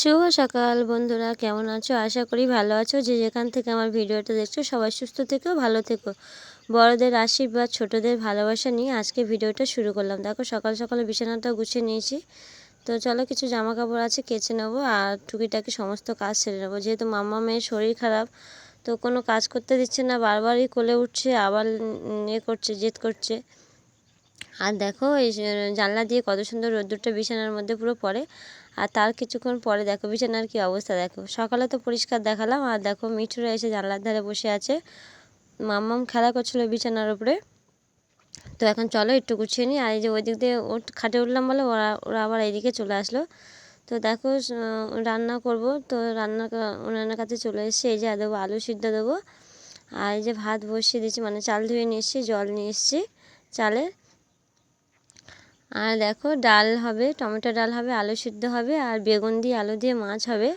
শুভ সকাল বন্ধুরা, কেমন আছো? আশা করি ভালো আছো। যে যেখান থেকে আমার ভিডিওটা দেখছ, সবাই সুস্থ থেকো, ভালো থেকো। বড়দের আশীর্বাদ, ছোটদের ভালোবাসা নিয়ে আজকে ভিডিওটা শুরু করলাম। দেখো, সকাল সকালে বিছানাটা গুছিয়ে নিয়েছি। তো চলো, কিছু জামা কাপড় আছে, কেচে নেব আর টুকিটাকি সমস্ত কাজ সেরে নেব। যেহেতু মাম্মা মেয়ের শরীর খারাপ, তো কোনো কাজ করতে দিচ্ছে না, বারবারই কোলে উঠছে, আবার এ করছে, জেদ করছে। আর দেখো, এই জানলা দিয়ে কত সুন্দর রোদ্দুরটা বিছানার মধ্যে পুরো পড়ে। আর তার কিছুক্ষণ পরে দেখো, বিছানার কি অবস্থা দেখো। সকালে তো পরিষ্কার দেখালাম, আর দেখো মিঠুরা এসে জানলার ধারে বসে আছে। মাম্মাম খেলা করছিল বিছানার উপরে। তো এখন চলো একটু গুছিয়ে নিই। আর এই যে ওই দিক দিয়ে খাটে উঠলাম বলে ওরা ওরা আবার এইদিকে চলে আসলো। তো দেখো রান্না করব। তো রান্না উনানের কাছে চলে এসেছি। এই যে দেবো আলু সিদ্ধ দেবো। আর এই যে ভাত বসিয়ে দিচ্ছি মানে চাল ধুয়ে নিয়ে এসেছি, জল নিয়ে এসেছি চালের আর দেখো ডাল হবে, টমেটো ডাল হবে, আলু সিদ্ধ হবে, আর বেগুন দিয়ে আলু দিয়ে মাছ হবে।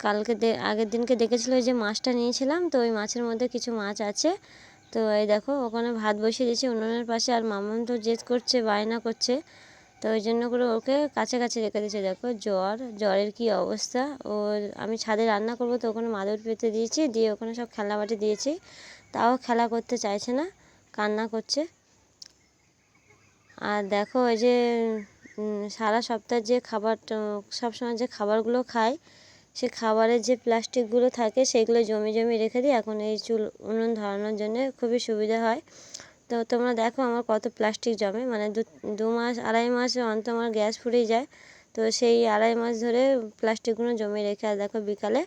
কালকে আগের দিনকে দেখেছিলো যে মাছটা নিয়েছিলাম, তো ওই মাছের মধ্যে কিছু মাছ আছে। তো এই দেখো ওখানে ভাত বসিয়ে দিয়েছি উনুনের পাশে, আর মামাম তো জেদ করছে, বায়না করছে। তো ওই জন্য করে ওকে কাছে কাছে রেখে দিয়েছে, দেখো জ্বর, জ্বরের কি অবস্থা? ও আমি ছাদে রান্না করব তো ওখানে মাদুর পেতে দিয়েছি, দিয়ে ওখানে সব খেলা বাটি দিয়েছি। তাও খেলা করতে চাইছে না, কান্না করছে। আর দেখো ওই যে সারা সপ্তাহ যে খাবার সবসময় যে খাবারগুলো খায় সে খাবারের যে প্লাস্টিকগুলো থাকে, সেগুলো জমি জমি রেখে দিই। এখন এই চুল উনুন ধরানোর জন্য খুবই সুবিধা হয়। তো তোমরা দেখো আমার কত প্লাস্টিক জমে। মানে দু মাস, আড়াই মাস অন্ত আমার গ্যাস ফুরিয়ে যায়। তো সেই আড়াই মাস ধরে প্লাস্টিকগুলো জমে রেখে, আর দেখো বিকালে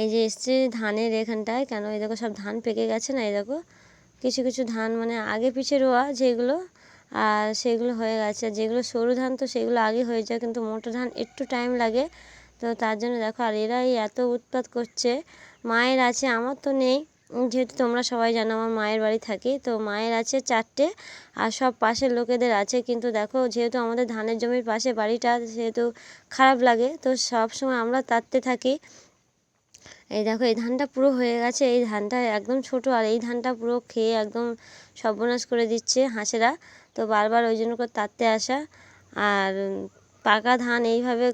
এই যে এসছে ধানের এখানটায়, কেন এই দেখো সব ধান পেকে গেছে না, এই দেখো। কিছু কিছু ধান মানে আগে পিছিয়ে রোয়া, যেগুলো আর সেগুলো হয়ে গেছে। যেগুলো সরু ধান তো সেগুলো আগে হয়ে যায়, কিন্তু মোটো ধান একটু টাইম লাগে। তো তার জন্য দেখো, আর এরাই এত উৎপাত করছে। মায়ের আছে আমার তো নেই। যেহেতু তোমরা সবাই জানো আমার মায়ের বাড়ি থাকি, তো মায়ের আছে চারটে আর সব পাশের লোকেদের আছে। কিন্তু দেখো, যেহেতু আমাদের ধানের জমির পাশে বাড়িটা, সেহেতু খারাপ লাগে। তো সব সময় আমরা তাড়তে থাকি। এই দেখো, এই ধানটা পুরো হয়ে গেছে। এই ধানটা একদম ছোট আর এই ধানটা পুরো খেয়ে একদম সর্বনাশ করে দিচ্ছে হাঁসেরা। তো বারবার ওই জন্য করে তাড়তে আসা। আর পাকা ধান এইভাবে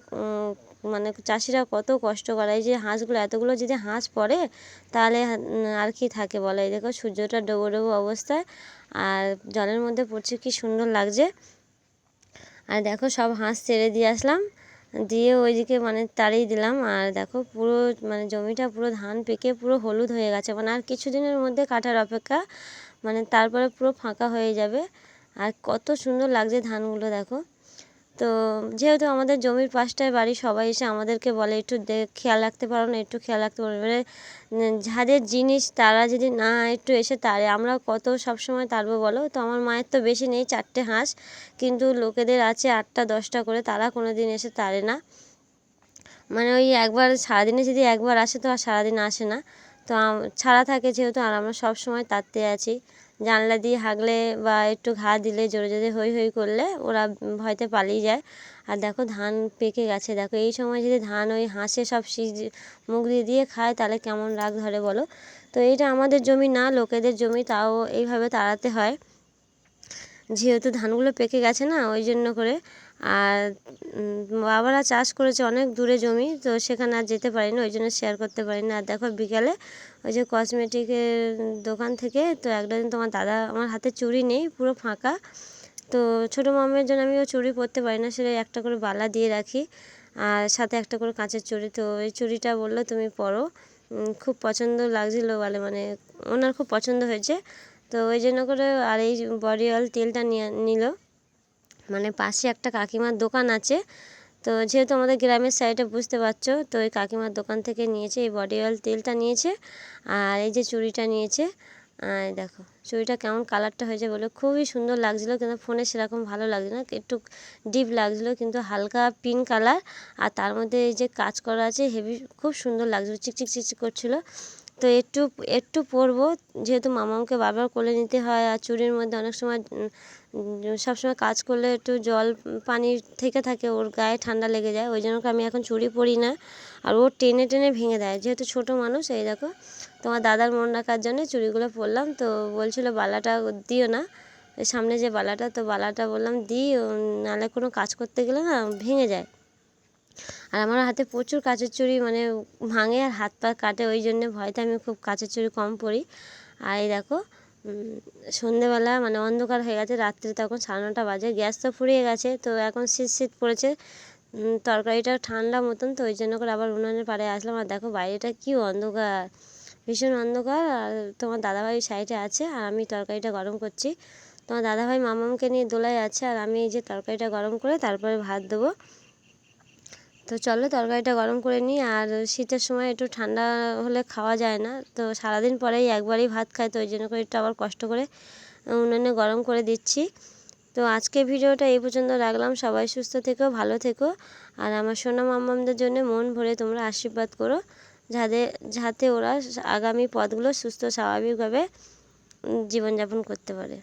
মানে চাষিরা কত কষ্ট করে। এই যে হাঁসগুলো, এতগুলো যদি হাঁস পড়ে, তাহলে আর কি থাকে বলে? এই দেখো, সূর্যটা ডোবো ডোবো অবস্থায় আর জলের মধ্যে পড়ছে, কি সুন্দর লাগছে। আর দেখো, সব হাঁস ছেড়ে দিয়ে আসলাম। দিয়ে ওইদিকে মানে তাড়িয়ে দিলাম। আর দেখো পুরো মানে জমিটা পুরো ধান পেকে পুরো হলুদ হয়ে গেছে। মানে আর কিছুদিনের মধ্যে কাটার অপেক্ষা। মানে তারপরে পুরো ফাঁকা হয়ে যাবে। আর কত সুন্দর লাগছে ধানগুলো, দেখো। তো যেহেতু আমাদের জমির পাশটায় বাড়ি, সবাই এসে আমাদেরকে বলে, একটু খেয়াল রাখতে পারো না, একটু খেয়াল রাখতে পারো এবারে যাদের জিনিস তারা যদি না একটু এসে তারে আমরা কত সবসময় তারবো বলো? তো আমার মায়ের তো বেশি নেই, চারটে হাঁস, কিন্তু লোকেদের আছে আটটা, দশটা করে, তারা কোনো দিন এসে তারে না। মানে ওই একবার, সারাদিনে যদি একবার আসে তো আর সারাদিন আসে না। তো ছাড়া থাকে যেহেতু আর আমরা সব সময় তাড়তে আছি। জানলা দিয়ে হাগলে বা একটু ঘা দিলে জোরে জোরে হই হই করলে ওরা ভয়তে পালিয়ে যায়। আর দেখো ধান পেকে গেছে। দেখো এই সময় যদি ধান ওই হাঁসে সব সিজ মুখ দিয়ে দিয়ে খায় তাহলে কেমন রাগ ধরে বলো? তো এইটা আমাদের জমি না, লোকেদের জমি, তাও এইভাবে তাড়াতে হয়। যেহেতু ধানগুলো পেকে গেছে না ওই জন্য করে। আর বাবারা চাষ করেছে অনেক দূরে জমি, তো সেখানে আর যেতে পারি না ওই জন্য শেয়ার করতে পারি না আর দেখো বিকালে ওই যে কসমেটিকের দোকান থেকে, তো একটা দিন তোমার দাদা আমার হাতে চুড়ি নেই, পুরো ফাঁকা। তো ছোটো মামের জন্য আমি ও চুড়ি পরতে পারি না সেটা একটা করে বালা দিয়ে রাখি। আর সাথে একটা করে কাঁচের চুড়ি, তো ওই চুড়িটা বলল তুমি পরো। খুব পছন্দ লাগছিল বলে মানে ওনার খুব পছন্দ হয়েছে। তো ওই জন্য করে আর এই বডি অয়েল তেলটা নিয়ে নিল। মানে পাশে একটা কাকিমার দোকান আছে। তো যেহেতু আমাদের গ্রামের সাইডে বুঝতে পারছ, তো ওই কাকিমার দোকান থেকে নিয়েছে, এই বডি অয়েল তেলটা নিয়েছে আর এই যে চুড়িটা নিয়েছে। দেখো, চুড়িটা কেমন কালারটা হয়েছে বলে। খুবই সুন্দর লাগছিল, কিন্তু ফোনে সেরকম ভালো লাগছে না। একটু ডিপ লাগছিল, কিন্তু হালকা পিঙ্ক কালার। আর তার মধ্যে এই যে কাজ করা আছে, হেভি, খুব সুন্দর লাগছিল, চিকচিক চিকচিক করছিল। তো একটু একটু পরবো। যেহেতু মামাকে বারবার কোলে নিতে হয় আর চুরির মধ্যে অনেক সময় সবসময় কাজ করলে একটু জল, পানি থেকে থাকে, ওর গায়ে ঠান্ডা লেগে যায়। ওই জন্য আমি এখন চুড়ি পরি না। আর ও টেনে টেনে ভেঙে দেয়। যেহেতু ছোট মানুষ, এই দেখো, তোমার দাদার মন রাখার জন্য চুড়িগুলো পরলাম। তো বলছিল, বালাটা দিও না। সামনে যে বালাটা, তো বালাটা বললাম দিই নাহলে কোনো কাজ করতে গেলে না, ভেঙে যায়। আর আমার হাতে প্রচুর কাচের চুড়ি মানে ভাঙে আর হাত পা কাটে, ওই জন্যে ভয়তে আমি খুব কাচের চুড়ি কম পরি। আর এই দেখো সন্ধেবেলা মানে অন্ধকার হয়ে গেছে, রাত্রে তখন সাড়ে নটা বাজে, গ্যাস তো ফুরিয়ে গেছে, তো এখন শীত শীত পড়েছে তরকারিটা ঠান্ডা মতন, তো ওই জন্য করে আবার উনুনের পাড়ে আসলাম। আর দেখো, বাইরেটা কি অন্ধকার, ভীষণ অন্ধকার। আর তোমার দাদাভাই সাইডে আছে, আর আমি তরকারিটা গরম করছি। তোমার দাদাভাই মামামকে নিয়ে দোলায় আছে, আর আমি এই যে তরকারিটা গরম করে তারপরে ভাত দেবো। তো চলো তরকারিটা গরম করে নিই, আর শীতের সময় একটু ঠান্ডা হলে খাওয়া যায় না। তো সারাদিন পরেই একবারই ভাত খাই, তো ওই জন্য করে একটু আবার কষ্ট করে উনুনে গরম করে দিচ্ছি। তো আজকে ভিডিওটা এই পর্যন্ত রাখলাম। সবাই সুস্থ থেকো, ভালো থেকো, আর আমার সোনা মাম্মামদের জন্য মন ভরে তোমরা আশীর্বাদ করো, যাতে যাতে ওরা আগামী পথগুলো সুস্থ, স্বাভাবিকভাবে জীবনযাপন করতে পারে।